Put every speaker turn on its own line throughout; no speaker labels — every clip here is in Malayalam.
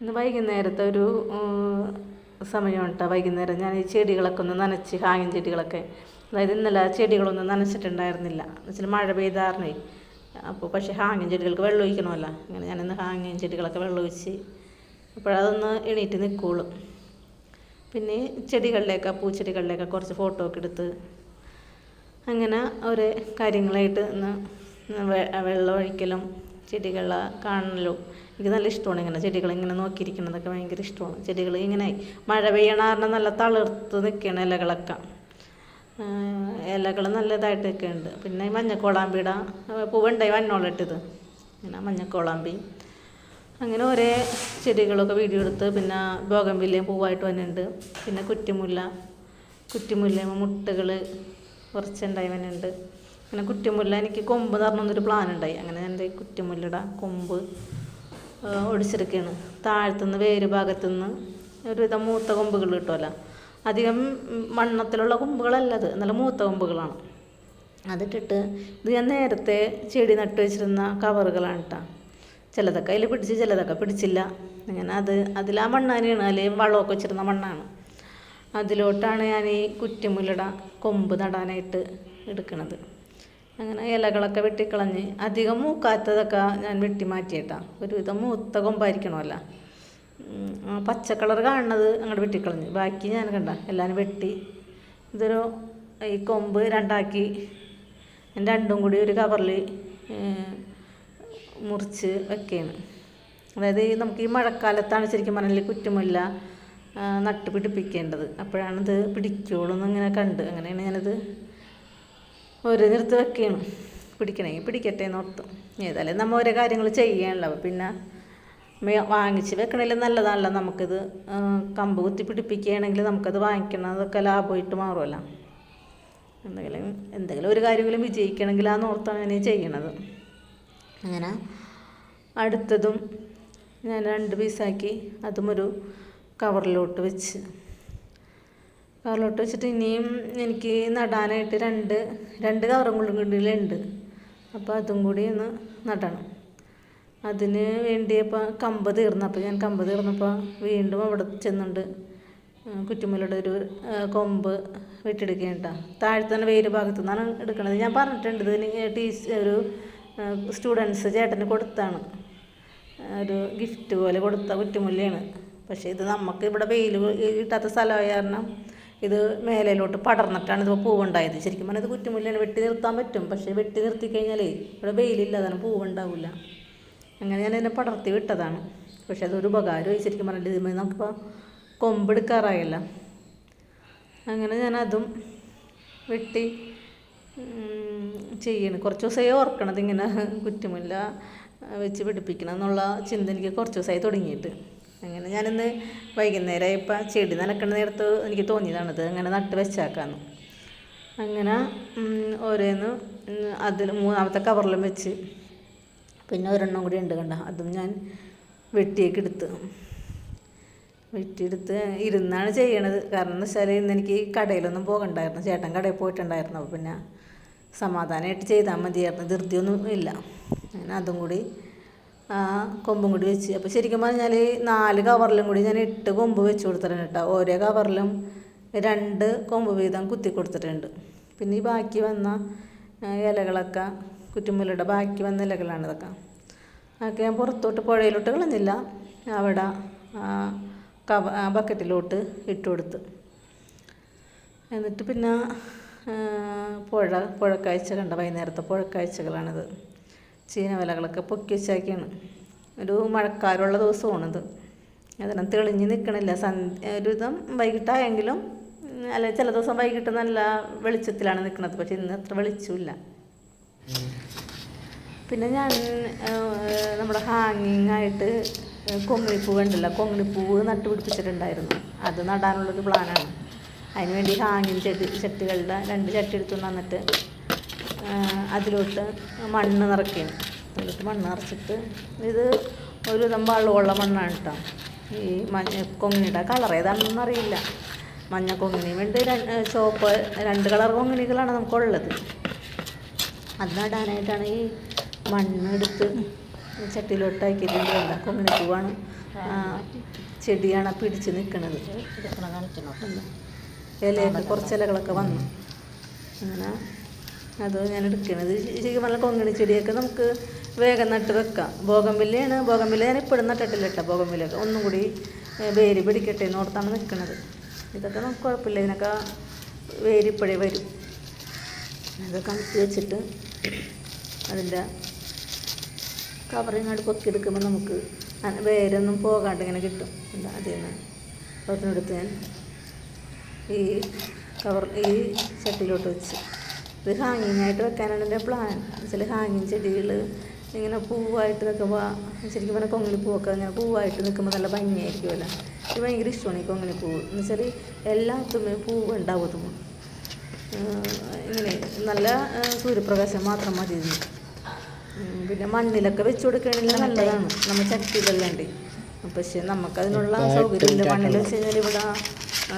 ഇന്ന് വൈകുന്നേരത്തെ ഒരു സമയം കേട്ടോ വൈകുന്നേരം ഞാൻ ഈ ചെടികളൊക്കെ ഒന്ന് നനച്ച് ഹാങ്ങിൻ ചെടികളൊക്കെ അതായത് ഇന്നലെ ചെടികളൊന്നും നനച്ചിട്ടുണ്ടായിരുന്നില്ല. എന്നുവെച്ചാൽ മഴ പെയ്താറിനേ അപ്പോൾ പക്ഷേ ഹാങ്ങിൻ ചെടികൾക്ക് വെള്ളം ഒഴിക്കണമല്ലോ. അങ്ങനെ ഞാനിന്ന് ഹാങ്ങിൻ ചെടികളൊക്കെ വെള്ളം ഒഴിച്ച് അപ്പോഴതൊന്ന് എണീറ്റ് നിൽക്കുള്ളൂ പിന്നെ ചെടികളിലേക്ക് പൂച്ചെടികളിലേക്ക് കുറച്ച് ഫോട്ടോ ഒക്കെ എടുത്ത് അങ്ങനെ ഓരോ കാര്യങ്ങളായിട്ട് ഇന്ന് വെള്ളം ഒഴിക്കലും ചെടികളെ കാണലും. എനിക്ക് നല്ല ഇഷ്ടമാണ് ഇങ്ങനെ ചെടികൾ ഇങ്ങനെ നോക്കിയിരിക്കുന്നതൊക്കെ ഭയങ്കര ഇഷ്ടമാണ്. ചെടികൾ ഇങ്ങനെ മഴ പെയ്യണ കാരണം നല്ല തളിർത്ത് നിൽക്കുകയാണ് ഇലകളൊക്കെ. ഇലകൾ നല്ല ഇതായിട്ട് നിൽക്കുന്നുണ്ട് പിന്നെ മഞ്ഞക്കോളാമ്പിയുടെ പൂവുണ്ടായി വന്നോളിട്ടത്. ഇങ്ങനെ മഞ്ഞക്കോളാമ്പി. അങ്ങനെ ഒരേ ചെടികളൊക്കെ വീഡിയോ എടുത്ത് പിന്നെ ബോഗംവില്ലയും പൂവായിട്ട് വന്നിട്ടുണ്ട്. പിന്നെ കുറ്റിമുല്ല. കുറ്റിമുല്ലയും മുട്ടകൾ കുറച്ചുണ്ടായി വന്നിട്ടുണ്ട്. പിന്നെ കുറ്റിമുല്ല എനിക്ക് കൊമ്പ് നിറഞ്ഞൊരു പ്ലാൻ ഉണ്ടായി അങ്ങനെ എന്റെ കുറ്റിമുല്ലയുടെ കൊമ്പ് ഒടിച്ചെടുക്കുകയാണ്. താഴത്തുനിന്ന് വേര് ഭാഗത്തുനിന്ന് ഒരുവിധം മൂത്ത കൊമ്പുകൾ കിട്ടുമല്ലോ. അധികം മണ്ണത്തിലുള്ള വണ്ണത്തിലുള്ള കൊമ്പുകളല്ല അത്. നല്ല മൂത്ത കൊമ്പുകളാണ്. അതിട്ടിട്ട് ഇത് ഞാൻ നേരത്തെ ചെടി നട്ടു വെച്ചിരുന്ന കവറുകളാണ് കേട്ടോ ചിലതൊക്കെ അതിൽ പിടിച്ച് ചിലതൊക്കെ പിടിച്ചില്ല. അങ്ങനെ അത് അതിൽ ആ മണ്ണാനാണ് അതിൽ വളമൊക്കെ വെച്ചിരുന്ന മണ്ണാണ്. അതിലോട്ടാണ് ഞാൻ ഈ കുറ്റിമുല്ലയുടെ കൊമ്പ് നടാനായിട്ട് എടുക്കണത്. അങ്ങനെ ഇലകളൊക്കെ വെട്ടിക്കളഞ്ഞ് അധികം മൂക്കാത്തതൊക്കെ ഞാൻ വെട്ടി മാറ്റിയിട്ടാ ഒരുവിധം മൂത്ത കൊമ്പായിരിക്കണമല്ല. പച്ച കളർ കാണുന്നത് അങ്ങോട്ട് വെട്ടിക്കളഞ്ഞ്. ബാക്കി ഞാൻ കണ്ട എല്ലാവരും വെട്ടി. ഇതൊരു ഈ കൊമ്പ് രണ്ടാക്കി. രണ്ടും കൂടി ഒരു കവറിൽ മുറിച്ച് വെക്കുകയാണ് അതായത് നമുക്ക് ഈ മഴക്കാലത്താണ് ശരിക്കും പറഞ്ഞാൽ കുറ്റമില്ല നട്ട് പിടിപ്പിക്കേണ്ടത് അപ്പോഴാണിത് പിടിക്കുള്ളൂ എന്നിങ്ങനെ കണ്ട്. അങ്ങനെയാണ് ഞാനത് ഓരോ നിർത്തി വെക്കുകയാണ് പിടിക്കണമെങ്കിൽ പിടിക്കട്ടെ എന്ന് ഓർത്ത്. ഏതായാലും നമ്മൾ ഓരോ കാര്യങ്ങൾ ചെയ്യണല്ലോ പിന്നെ വാങ്ങിച്ച് വെക്കണേലും നല്ലതാണല്ലോ. നമുക്കിത് കമ്പ് കുത്തി പിടിപ്പിക്കുകയാണെങ്കിൽ നമുക്കത് വാങ്ങിക്കണതൊക്കെ ലാഭമായിട്ട് മാറുമല്ലോ. എന്തെങ്കിലും എന്തെങ്കിലും ഒരു കാര്യമെങ്കിലും വിജയിക്കണമെങ്കിൽ ആ നോർത്താണ് ഞാൻ ചെയ്യണത്. അങ്ങനെ അടുത്തതും ഞാൻ രണ്ട് പീസാക്കി അതും ഒരു കവറിലോട്ട് വെച്ച് കവറിലോട്ട് വെച്ചിട്ട് ഇനിയും എനിക്ക് നടാനായിട്ട് രണ്ട് രണ്ട് കവറും കൂടിയിലുണ്ട് അപ്പോൾ അതും കൂടി ഒന്ന് നടണം. അതിന് വേണ്ടി വേണ്ടിയപ്പോൾ കമ്പ് തീർന്നു. അപ്പോൾ ഞാൻ കമ്പ് തീർന്നപ്പോൾ വീണ്ടും അവിടെ ചെന്നുണ്ട്. കുറ്റുമലയുടെ ഒരു കൊമ്പ് വെട്ടിയെടുക്കുകയാണ് താഴത്തെ തന്നെ വേര് ഭാഗത്തു നിന്നാണ് എടുക്കുന്നത് ഞാൻ പറഞ്ഞിട്ടുണ്ട് ഇതിന് ടീച്ച ഒരു സ്റ്റുഡൻസ് ചേട്ടന് കൊടുത്താണ്. ഒരു ഗിഫ്റ്റ് പോലെ കൊടുത്ത കുറ്റിമുല്ലയാണ് പക്ഷേ ഇത് നമുക്ക് ഇവിടെ വെയിൽ കിട്ടാത്ത സ്ഥലമായ കാരണം ഇത് മേലയിലോട്ട് പടർന്നിട്ടാണ് ഇത് പൂവുണ്ടായത്. ശരിക്കും പറഞ്ഞാൽ ഇത് കുറ്റിമുല്ലയാണ് വെട്ടി നിർത്താൻ പറ്റും. പക്ഷേ വെട്ടി നിർത്തി കഴിഞ്ഞാലേ ഇവിടെ വെയിലില്ലാതാണ് പൂവുണ്ടാവില്ല അങ്ങനെ ഞാൻ എന്നെ പടർത്തി വിട്ടതാണ്. പക്ഷെ അതൊരു ഉപകാരമായി. ശരിക്കും പറഞ്ഞാൽ ഇതിന്മേൽ നമുക്കിപ്പോൾ കൊമ്പെടുക്കാറായില്ല അങ്ങനെ ഞാനതും വെട്ടി ചെയ്യണ്. കുറച്ച് ദിവസമായി ഓർക്കണത് ഇങ്ങനെ കുറ്റുമുല്ല വെച്ച് പിടിപ്പിക്കണം എന്നുള്ള ചിന്ത എനിക്ക് കുറച്ച് ദിവസമായി തുടങ്ങിയിട്ട്. അങ്ങനെ ഞാനിന്ന് വൈകുന്നേരം ഇപ്പം ചെടി നനക്കണ നേരത്ത് എനിക്ക് തോന്നിയതാണത് അങ്ങനെ നട്ട് വെച്ചാക്കാന്ന്. അങ്ങനെ ഓരോന്ന് അതിൽ മൂന്നാമത്തെ കവറിലും വെച്ച് പിന്നെ ഒരെണ്ണം കൂടി ഉണ്ട് കണ്ട. അതും ഞാൻ വെട്ടിയൊക്കെ എടുത്ത്. വെട്ടിയെടുത്ത് ഇരുന്നാണ് ചെയ്യണത്. കാരണം എന്ന് വെച്ചാൽ ഇന്ന് എനിക്ക് കടയിലൊന്നും പോകണ്ടായിരുന്നു. ചേട്ടൻ കടയിൽ പോയിട്ടുണ്ടായിരുന്നു. അപ്പോൾ പിന്നെ സമാധാനമായിട്ട് ചെയ്താൽ മതിയായിരുന്നു. ധൃതിയൊന്നും ഇല്ല. അങ്ങനെ അതും കൂടി കൊമ്പും കൂടി വെച്ച്. അപ്പോൾ ശരിക്കും പറഞ്ഞാൽ നാല് കവറിലും കൂടി ഞാൻ എട്ട് കൊമ്പ് വെച്ച് കൊടുത്തിട്ടുണ്ട് കേട്ടോ. ഓരോ കവറിലും രണ്ട് കൊമ്പ് വീതം കുത്തി കൊടുത്തിട്ടുണ്ട്. പിന്നെ ഈ ബാക്കി വന്ന ഇലകളൊക്കെ കുറ്റുമുല്ലയുടെ ബാക്കി വന്ന ഇലകളാണ് ഇതൊക്കെ. അതൊക്കെ ഞാൻ പുറത്തോട്ട് പുഴയിലോട്ട് കളഞ്ഞില്ല. അവിടെ കവ ബക്കറ്റിലോട്ട് ഇട്ട് കൊടുത്ത്. എന്നിട്ട് പിന്നെ പുഴ പുഴക്കാഴ്ച കണ്ട വൈകുന്നേരത്തെ പുഴക്കാഴ്ചകളാണിത്. ചീനവലകളൊക്കെ പൊക്കി വെച്ചാക്കിയാണ് ഒരു മഴക്കാലമുള്ള ദിവസമാണിത്. അതിനകത്ത് തെളിഞ്ഞ് നിൽക്കണില്ല സന്ധ്യ ഒരു വിധം വൈകിട്ടായെങ്കിലും അല്ല ചില ദിവസം വൈകിട്ട് നല്ല വെളിച്ചത്തിലാണ് നിൽക്കുന്നത് പക്ഷെ ഇന്ന് അത്ര വെളിച്ചമില്ല. പിന്നെ ഞാൻ നമ്മുടെ ഹാങ്ങിങ് ആയിട്ട് കൊങ്ങിണിപ്പൂ കണ്ടില്ല. കൊങ്ങിണിപ്പൂവ് നട്ടുപിടിപ്പിച്ചിട്ടുണ്ടായിരുന്നു. അത് നടാനുള്ളൊരു പ്ലാനാണ്. അതിനുവേണ്ടി ഹാങ്ങിങ് ചെടി ചട്ടികളുടെ രണ്ട് ചട്ടി എടുത്തു വന്നിട്ട് അതിലോട്ട് മണ്ണ് നിറയ്ക്കും അതിലോട്ട് മണ്ണ് നിറച്ചിട്ട് ഇത് ഒരു വിധം വെള്ളമുള്ള മണ്ണാണ് കേട്ടോ ഈ മഞ്ഞ കൊങ്ങിയുടെ കളർ ഏതാണെന്നൊന്നും അറിയില്ല. മഞ്ഞ കൊങ്ങിനി വേണ്ട ചുവപ്പ് രണ്ട് കളർ കൊങ്ങിനികളാണ് നമുക്കുള്ളത്. അത് നടാനായിട്ടാണ് ഈ മണ്ണ് എടുത്ത് ചട്ടിയിലോട്ടാക്കിയിട്ടുണ്ട് വേണ്ട കൊങ്ങിനി ആ, ചെടിയാണ് പിടിച്ച് നിൽക്കുന്നത് ഇലയൊക്കെ കുറച്ച് ഇലകളൊക്കെ വന്നു. അങ്ങനെ അത് ഞാൻ എടുക്കുന്നത് ശരിക്കും പറഞ്ഞാൽ കൊങ്ങിണി ചെടിയൊക്കെ നമുക്ക് വേഗം നട്ട് വെക്കാം. ബോഗംവില്ലയാണ് ബോഗംവില്ല ഞാൻ ഇപ്പോഴും നട്ടിട്ടില്ല കേട്ടോ ബോഗംവില്ലയൊക്കെ ഒന്നും കൂടി വേര് പിടിക്കട്ടെ എന്നോർത്താണ് നിൽക്കുന്നത് ഇതൊക്കെ നമുക്ക് കുഴപ്പമില്ല ഇതിനൊക്കെ വേര് ഇപ്പോഴേ വരും. ഇതൊക്കെ കണത്തി വെച്ചിട്ട് അതിന്റെ കവറിങ്ങോട്ട് പൊക്കിയെടുക്കുമ്പോൾ നമുക്ക് വേരൊന്നും പോകാണ്ട് ഇങ്ങനെ കിട്ടും. എന്താ അതിൽ നിന്ന് അതിനെടുത്ത് ഞാൻ ഈ കവർ ഈ ചട്ടിയിലോട്ട് വെച്ച്. ഇത് ഹാങ്ങിങ് ആയിട്ട് വെക്കാനാണ് എന്റെ പ്ലാൻ വെച്ചാൽ ഹാങ്ങിങ് ചെടികൾ ഇങ്ങനെ പൂവായിട്ട് നിൽക്കുമ്പോൾ ശരിക്കും പറഞ്ഞാൽ കൊങ്ങിണി പൂവൊക്കെ ഇങ്ങനെ പൂവായിട്ട് നിൽക്കുമ്പോൾ നല്ല ഭംഗിയായിരിക്കുമല്ലോ എനിക്ക് ഭയങ്കര ഇഷ്ടമാണ് ഈ കൊങ്ങിണി പൂവ്. എന്ന് വെച്ചാൽ എല്ലാത്തും പൂവ് ഉണ്ടാവും ഇങ്ങനെ നല്ല സൂര്യപ്രകാശം മാത്രം മതി പിന്നെ മണ്ണിലൊക്കെ വെച്ച് കൊടുക്കുകയാണെങ്കിൽ നല്ലതാണ്. നമ്മൾ ചട്ടിയിലല്ലാണ്ട് പക്ഷെ നമുക്കതിനുള്ള സൗകര്യമില്ല. മണ്ണിൽ വെച്ച് കഴിഞ്ഞാൽ ഇവിടെ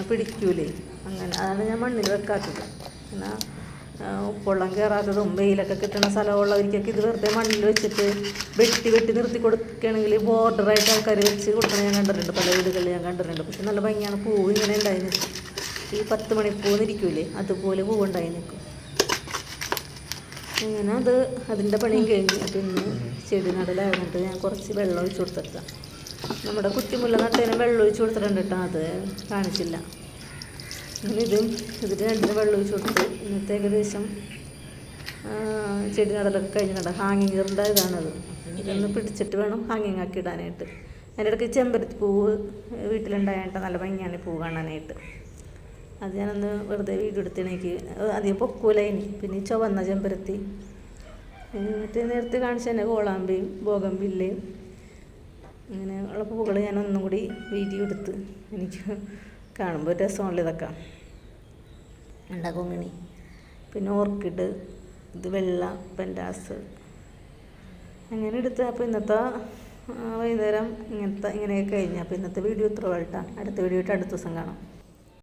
പിടിക്കൂലേ? അങ്ങനെ അതാണ് ഞാൻ മണ്ണിൽ വെക്കാത്തത്. പിന്നെ ആ, ഉപ്പുവെള്ളം കയറാത്തതും വെയിലൊക്കെ കിട്ടുന്ന സ്ഥലമുള്ളവർക്കൊക്കെ ഇത് വെറുതെ മണ്ണിൽ വെച്ചിട്ട് വെട്ടി വെട്ടി നിർത്തി കൊടുക്കുകയാണെങ്കിൽ ബോർഡറായിട്ട് ആൾക്കാർ വെച്ച് കൊടുക്കണം ഞാൻ കണ്ടിട്ടുണ്ട്. പല വീടുകളിൽ ഞാൻ കണ്ടിട്ടുണ്ട്. പക്ഷെ നല്ല ഭംഗിയാണ്. പൂവ് ഇങ്ങനെ ഉണ്ടായി നിൽക്കും ഈ പത്ത് മണിപ്പൂ നിൽക്കൂലേ അതുപോലെ പൂവുണ്ടായി നിൽക്കും അങ്ങനെ അത് അതിന്റെ പണിയും കഴിഞ്ഞ്. പിന്നെ ചെടി നടലായതുകൊണ്ട് ഞാൻ കുറച്ച് വെള്ളം ഒഴിച്ച് കൊടുത്തിട്ടാണ് നമ്മുടെ കുറ്റിമുല്ല നട്ടതിന് വെള്ളം ഒഴിച്ച് കൊടുത്തിട്ടുണ്ട് കേട്ടോ. അത് കാണിച്ചില്ല. ഇതും. ഇതിന് രണ്ടിന് വെള്ളം ഒഴിച്ചു കൊടുത്ത് ഇന്നത്തെ ഏകദേശം ചെടി നടലൊക്കെ കഴിഞ്ഞിട്ടുണ്ട് ഹാങ്ങിങ്ങറിന്റെ ഇതാണത്. ഇതൊന്ന് പിടിച്ചിട്ട് വേണം ഹാങ്ങിങ് ആക്കി ഇടാനായിട്ട്. അതിന്റെ ഇടയ്ക്ക് ചെമ്പരത്തി പൂവ് വീട്ടിലുണ്ടായിട്ട് നല്ല ഭംഗിയാണ് പൂ കാണാനായിട്ട്. അത് ഞാനൊന്ന് വെറുതെ വീഡിയോ എടുത്തിണേക്ക് അധികം പൊക്കൂല ഇനി. പിന്നെ ചുവന്ന ചെമ്പരത്തി എന്നിട്ട് നേരത്തെ കാണിച്ച തന്നെ കോളാമ്പിയും ബോഗമ്പില്ലയും അങ്ങനെ ഉള്ള പൂക്കൾ ഞാൻ കൂടി വീഡിയോ എടുത്ത് എനിക്ക് കാണുമ്പോൾ രസമുള്ള ഇതൊക്കെ. ഉണ്ടാകൊങ്ങിണി പിന്നെ ഓർക്കിഡ് ഇത് വെള്ള പെൻഡാസ് അങ്ങനെ എടുത്ത് അപ്പോൾ ഇന്നത്തെ വൈകുന്നേരം ഇങ്ങനത്തെ ഇങ്ങനെയൊക്കെ കഴിഞ്ഞ്. അപ്പോൾ ഇന്നത്തെ വീഡിയോ ഇത്ര വേൾട്ടാ അടുത്ത വീഡിയോ ആയിട്ട് അടുത്ത ദിവസം കാണാം.